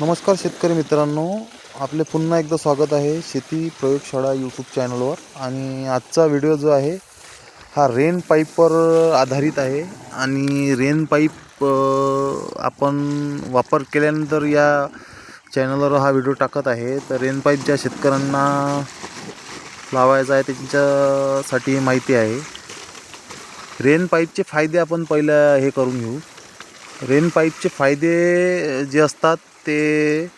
नमस्कार शेतकरी मित्रांनो. आपले पुन्हा एकदा स्वागत आहे शेती प्रयोगशाळा यूट्यूब चॅनलवर आणि आजचा व्हिडिओ जो आहे हा रेन पाईपवर आधारित आहे. आणि रेन पाईप आपण वापर केल्यानंतर या चॅनलवर हा व्हिडिओ टाकत आहे. तर रेन पाईप ज्या शेतकऱ्यांना लावायचा आहे त्यांच्यासाठी माहिती आहे. रेन पाईपचे फायदे आपण पहिलं हे करून घेऊ. रेन पाईपचे फायदे जे असतात ते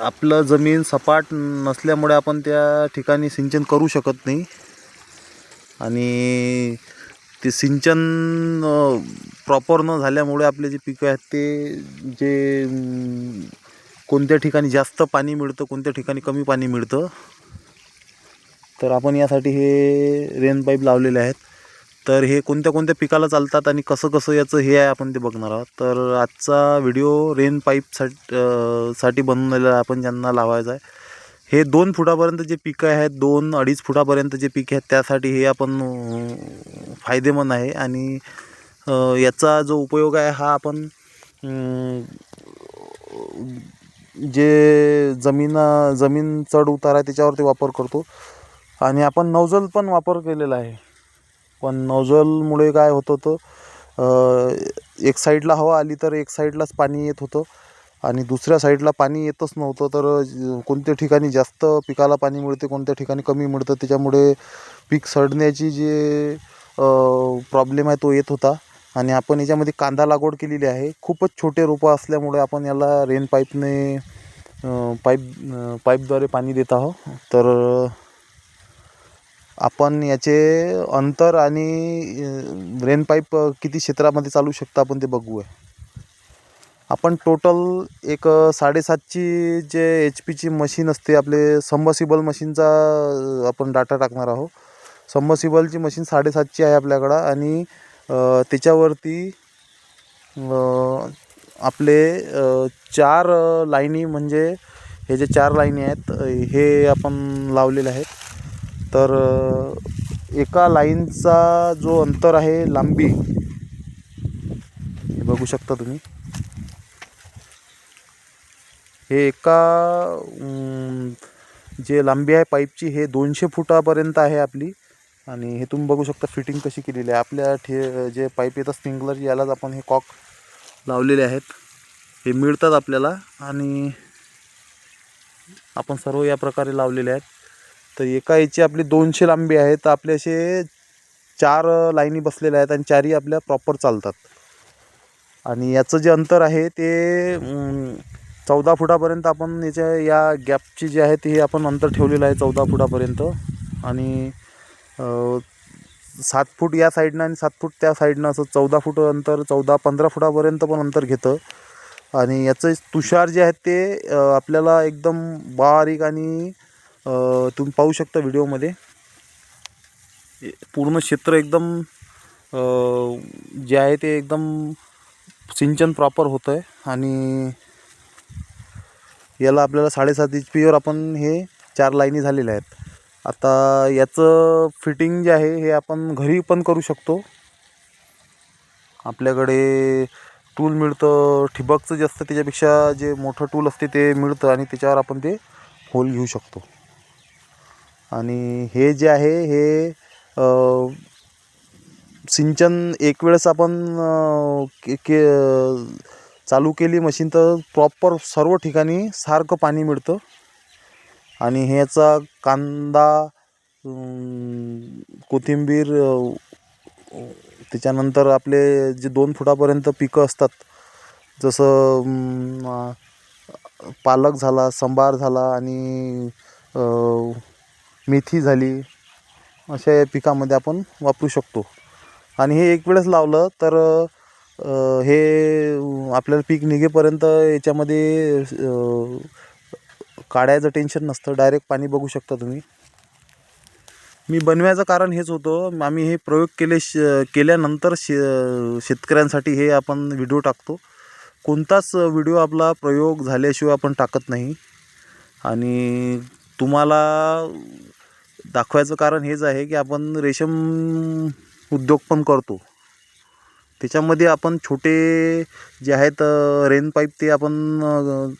आपलं जमीन सपाट नसल्यामुळे आपण त्या ठिकाणी सिंचन करू शकत नाही. आणि ते सिंचन प्रॉपर न झाल्यामुळे आपले जे पिकं आहेत ते जे कोणत्या ठिकाणी जास्त पाणी मिळतं कोणत्या ठिकाणी कमी पाणी मिळतं. तर आपण यासाठी हे रेन पाईप लावलेले आहेत. तर हे कोणत्या कोणत्या पिकाला चालतात आणि कसं कसं याचं हे आहे आपण ते बघणार आहोत. तर आजचा व्हिडिओ रेन पाईपसाठी साठी बनवलेला आहे आपण ज्यांना लावायचा आहे. हे दोन फुटापर्यंत जे पिकं आहेत दोन अडीच फुटापर्यंत जे पिकं आहेत त्यासाठी हे आपण फायदेमंद आहे. आणि याचा जो उपयोग आहे हा आपण जे जमीन जमीन चढ उतार आहे त्याच्यावरती वापर करतो. आणि आपण नवजल पण वापर केलेला आहे. पण नोझलमुळे काय होत होतं एक साईडला हवा आली तर एक साईडलाच पाणी येत होतं आणि दुसऱ्या साईडला पाणी येतच नव्हतं तर कोणत्या ठिकाणी जास्त पिकाला पाणी मिळते कोणत्या ठिकाणी कमी मिळतं त्याच्यामुळे पीक सडण्याची जे प्रॉब्लेम आहे तो येत होता. आणि आपण याच्यामध्ये कांदा लागवड केलेली आहे. खूपच छोटे रोपं असल्यामुळे आपण याला रेन पाईपने पाईप पाईपद्वारे पाणी देत आहोत. तर आपण याचे अंतर आणि रेन पाईप किती क्षेत्रामध्ये चालू शकतं आपण ते बघूया. आपण टोटल एक साडेसातची जे एच पीची मशीन असते आपले सबमर्सिबल मशीनचा आपण डाटा टाकणार आहोत. सबमर्सिबलची मशीन साडेसातची आहे आपल्याकडं आणि त्याच्यावरती आपले चार लाईनी म्हणजे हे जे चार लाईनी आहेत हे आपण लावलेले आहेत. तर एका लाईनचा जो अंतर आहे लांबी हे बघू शकता तुम्ही. हे एका जे लांबी आहे पाईपची हे दोनशे फुटापर्यंत आहे आपली. आणि हे तुम्ही बघू शकता फिटिंग कशी केलेली आहे. आपल्या ठे जे पाईप येतात स्प्रिंकलर यालाच आपण हे कॉक लावलेले आहेत. हे मिळतात आपल्याला. आणि आपण सर्व या प्रकारे लावलेले आहेत. तर एका याची आपली दोनशे लांबी आहे तर आपले असे चार लाईनी बसलेल्या आहेत आणि चारही आपल्या प्रॉपर चालतात. आणि याचं जे अंतर आहे ते चौदा फुटापर्यंत आपण याच्या या गॅपची जी आहे ते आपण अंतर ठेवलेलं आहे चौदा फुटापर्यंत. आणि सात फूट या साईडनं आणि सात फूट त्या साईडनं असं चौदा फूट अंतर चौदा पंधरा फुटापर्यंत पण अंतर घेतं. आणि याचं तुषार जे आहेत ते आपल्याला एकदम बारीक आणि तुम्ही पाहू शकता व्हिडिओमध्ये. पूर्ण क्षेत्र एकदम जे आहे ते एकदम सिंचन प्रॉपर होतं आहे आणि याला आपल्याला साडेसात एच पीवर आपण हे चार लाईनी झालेल्या आहेत. आता याचं फिटिंग जे आहे हे आपण घरी पण करू शकतो. आपल्याकडे टूल मिळतं ठिबकचं जे असतं त्याच्यापेक्षा जे मोठं टूल असते ते मिळतं आणि त्याच्यावर आपण ते होल घेऊ शकतो. आणि हे जे आहे हे सिंचन एक वेळेस आपण के के चालू केली मशीन तर प्रॉपर सर्व ठिकाणी सारखं पाणी मिळतं. आणि ह्याचा कांदा कोथिंबीर त्याच्यानंतर आपले जे दोन फुटापर्यंत पिकं असतात जसं पालक झाला संबार झाला आणि मेथी झाली अशा या पिकामध्ये आपण वापरू शकतो. आणि हे एक वेळेस लावलं तर हे आपल्याला पीक निघेपर्यंत याच्यामध्ये काढायचं टेन्शन नसतं. डायरेक्ट पाणी बघू शकता तुम्ही. मी बनवायचं कारण हेच होतं. आम्ही हे प्रयोग केले श केल्यानंतर शे शेतकऱ्यांसाठी हे आपण व्हिडिओ टाकतो. कोणताच व्हिडिओ आपला प्रयोग झाल्याशिवाय आपण टाकत नाही. आणि तुम्हाला दाखवायचं कारण हेच आहे की आपण रेशीम उद्योग पण करतो. त्याच्यामध्ये आपण छोटे जे आहेत रेन पाईप ते आपण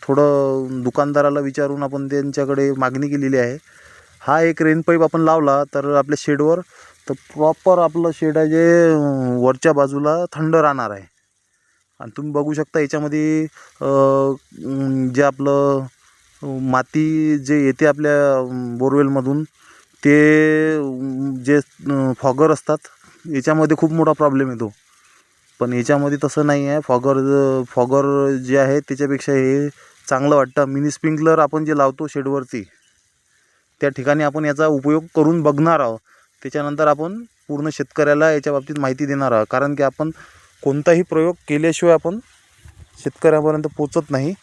थोडं दुकानदाराला विचारून आपण त्यांच्याकडे मागणी केलेली आहे. हा एक रेन पाईप आपण लावला तर आपल्या शेडवर तर प्रॉपर आपलं शेड आहे जे वरच्या बाजूला थंड राहणार आहे. आणि तुम्ही बघू शकता याच्यामध्ये जे आपलं माती जे येते आपल्या बोरवेलमधून ते जे फॉगर असतात याच्यामध्ये खूप मोठा प्रॉब्लेम येतो. पण याच्यामध्ये तसं नाही आहे. फॉगर फॉगर जे आहे त्याच्यापेक्षा हे चांगलं वाटतं. मिनी स्प्रिंकलर आपण जे लावतो शेडवरती त्या ठिकाणी आपण याचा उपयोग करून बघणार आहोत. त्याच्यानंतर आपण पूर्ण शेतकऱ्याला याच्या बाबतीत माहिती देणार आहोत. कारण की आपण कोणताही प्रयोग केल्याशिवाय आपण शेतकऱ्यापर्यंत पोचत नाही.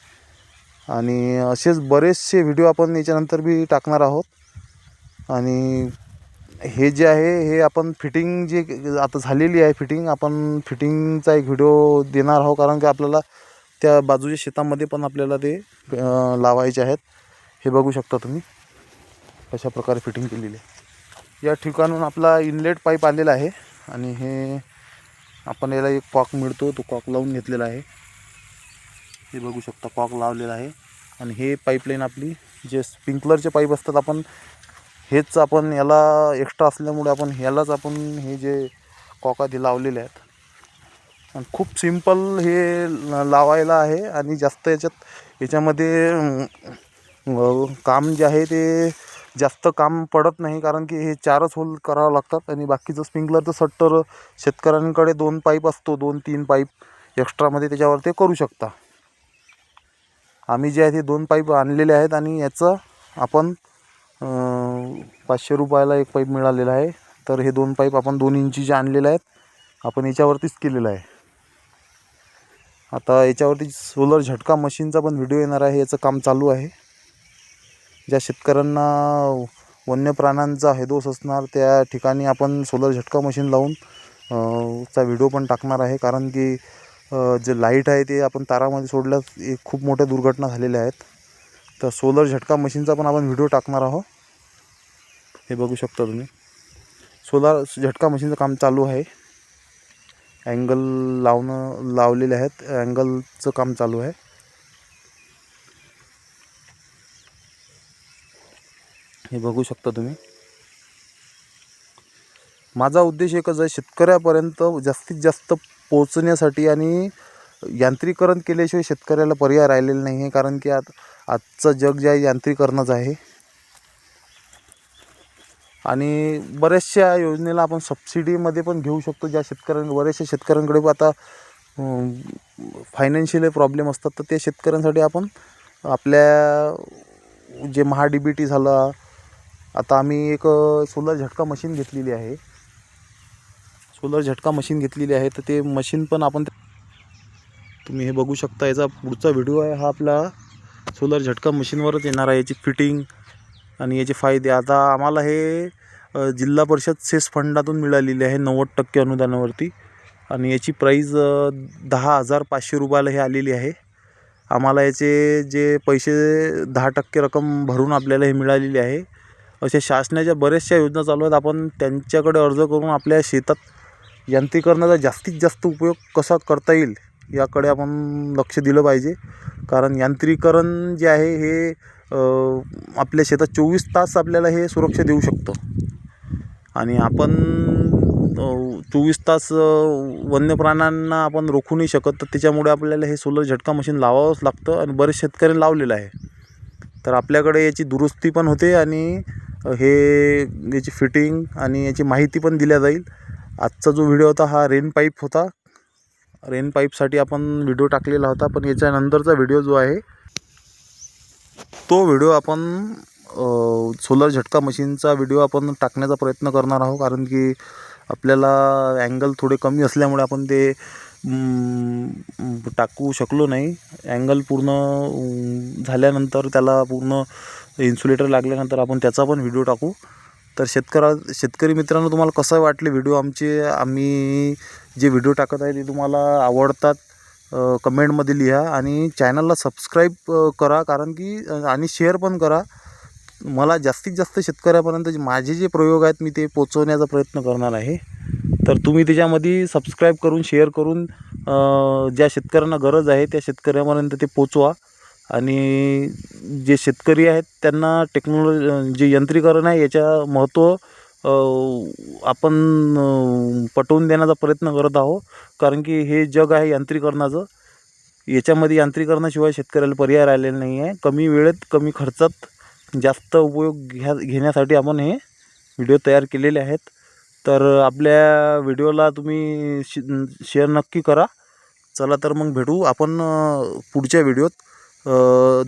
आणि असेच बरेचसे व्हिडिओ आपण याच्यानंतर बी टाकणार आहोत. आणि हे जे आहे हे आपण फिटिंग जे आता झालेली आहे फिटिंग आपण फिटिंगचा एक व्हिडिओ देणार आहोत कारण की आपल्याला त्या बाजूच्या शेतामध्ये पण आपल्याला ते लावायचे आहेत. हे बघू शकता तुम्ही अशा प्रकारे फिटिंग केलेली आहे. या ठिकाणून आपला इनलेट पाईप आलेला आहे आणि हे आपण याला एक कॉक मिळतो तो कॉक लावून घेतलेला आहे. हे बघू शकता कॉक लावलेला आहे. आणि हे पाईपलाईन आपली जे स्प्रिंकलरचे पाईप असतात आपण हेच आपण याला एक्स्ट्रा असल्यामुळे आपण ह्यालाच आपण हे जे कॉक आधी लावलेले आहेत. आणि खूप सिंपल हे लावायला आहे आणि जास्त याच्यात याच्यामध्ये काम जे आहे ते जास्त काम पडत नाही कारण की हे चारच होल करावं लागतात आणि बाकीचं स्प्रिंकलरचं सट्टर शेतकऱ्यांकडे दोन पाईप असतो दोन तीन पाईप एक्स्ट्रामध्ये त्याच्यावर ते करू शकता. आम्ही जे आहे ते दोन पाईप आणलेले आहेत आणि याचं आपण पाचशे रुपयाला एक पाईप मिळालेला आहे. तर हे दोन पाईप आपण दोन इंचीचे आणलेले आहेत आपण याच्यावरतीच केलेलं आहे. आता याच्यावरती सोलर झटका मशीनचा पण व्हिडिओ येणार आहे. याचं काम चालू आहे. ज्या शेतकऱ्यांना वन्य प्राण्यांचा हैदोस असणार त्या ठिकाणी आपण सोलर झटका मशीन लावून चा व्हिडिओ पण टाकणार आहे. कारण की जे लाइट आहे ते आपण तारामध्ये सोडल्यास एक खूप मोठ्या दुर्घटना झालेल्या आहेत. तर सोलर झटका मशीनचा पण आपण व्हिडिओ टाकणार आहोत. हे बघू शकता तुम्ही. सोलार झटका मशीनचं काम चालू आहे. अँगल लावणं लावलेले आहेत. अँगलचं काम चालू आहे. हे बघू शकता तुम्ही. माझा उद्देश एकच आहे शेतकऱ्यापर्यंत जास्तीत जास्त पोचण्यासाठी आणि यांत्रिकरण केल्याशिवाय शेतकऱ्याला पर्याय राहिलेला नाही आहे कारण की आज आजचं जग जे आहे यांत्रिकरणच आहे. आणि बऱ्याचशा योजनेला आपण सबसिडीमध्ये पण घेऊ शकतो ज्या शेतकऱ्यां बऱ्याचशा शेतकऱ्यांकडे पण आता फायनान्शियल प्रॉब्लेम असतात तर त्या शेतकऱ्यांसाठी आपण आपल्या जे महा डी बी टी झालं आता आम्ही एक सोलर झटका मशीन घेतलेली आहे. सोलर झटका मशीन घेतलेली आहे तर ते मशीन पण आपण तुम्ही हे बघू शकता याचा पुढचा व्हिडिओ आहे हा आपला सोलर झटका मशीनवरच येणार आहे याची फिटिंग आणि याचे फायदे. आता आम्हाला हे जिल्हा परिषद सेस फंडातून मिळालेले आहे नव्वद टक्के अनुदानावरती. आणि याची प्राईज दहा हजार पाचशे रुपयाला हे आलेली आहे. आम्हाला याचे जे पैसे दहा टक्के रक्कम भरून आपल्याला हे मिळालेली आहे. अशा शासनाच्या बऱ्याचशा योजना चालू आहेत. आपण त्यांच्याकडे अर्ज करून आपल्या शेतात यांत्रिकरणाचा जास्तीत जास्त उपयोग कसा करता येईल याकडे आपण लक्ष दिलं पाहिजे. कारण यांत्रिकरण जे आहे हे आपल्या शेतात चोवीस तास आपल्याला हे सुरक्षा देऊ शकतं. आणि आपण चोवीस तास वन्यप्राण्यांना वन्य प्राण्यांना आपण रोखू नाही शकत तर त्याच्यामुळे आपल्याला हे सोलर झटका मशीन लावावंच लागतं आणि बरेच शेतकऱ्यांनी लावलेलं आहे. तर आपल्याकडे याची दुरुस्ती पण होते आणि हे याची फिटिंग आणि याची माहिती पण दिल्या जाईल. आजचा जो व्हिडिओ होता हा रेन पाईप होता. रेन पाईपसाठी आपण व्हिडिओ टाकलेला होता पण याच्यानंतरचा व्हिडिओ जो आहे तो व्हिडिओ आपण सोलर झटका मशीनचा व्हिडिओ आपण टाकण्याचा प्रयत्न करणार आहोत कारण की आपल्याला अँगल थोडे कमी असल्यामुळे आपण ते टाकू शकलो नाही. अँगल पूर्ण झाल्यानंतर त्याला पूर्ण इन्सुलेटर लागल्यानंतर आपण त्याचा पण व्हिडिओ टाकू. तर शेतकरा शेतकरी मित्रांनो तुम्हाला कसं वाटले व्हिडिओ आमचे आम्ही जे व्हिडिओ टाकत आहे ते तुम्हाला आवडतात कमेंटमध्ये लिहा आणि चॅनलला सबस्क्राईब करा. कारण की आणि शेअर पण करा. मला जास्तीत जास्त शेतकऱ्यापर्यंत माझे जे प्रयोग आहेत मी ते पोचवण्याचा प्रयत्न करणार आहे. तर तुम्ही त्याच्यामध्ये सबस्क्राईब करून शेअर करून ज्या शेतकऱ्यांना गरज आहे त्या शेतकऱ्यापर्यंत ते पोचवा आणि जे शेतकरी आहेत त्यांना टेक्नॉलॉजी जे यंत्रीकरण आहे याच्या महत्त्व आपण पटवून देण्याचा प्रयत्न करत आहो कारण की हे जग आहे यांत्रिकरणाचं. याच्यामध्ये यांत्रिकरणाशिवाय शेतकऱ्याला पर्याय राहिलेला नाही आहे. कमी वेळेत कमी खर्चात जास्त उपयोग घ्या घेण्यासाठी आपण हे व्हिडिओ तयार केलेले आहेत. तर आपल्या व्हिडिओला तुम्ही शे शेअर नक्की करा. चला तर मग भेटू आपण पुढच्या व्हिडिओत.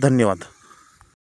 धन्यवाद.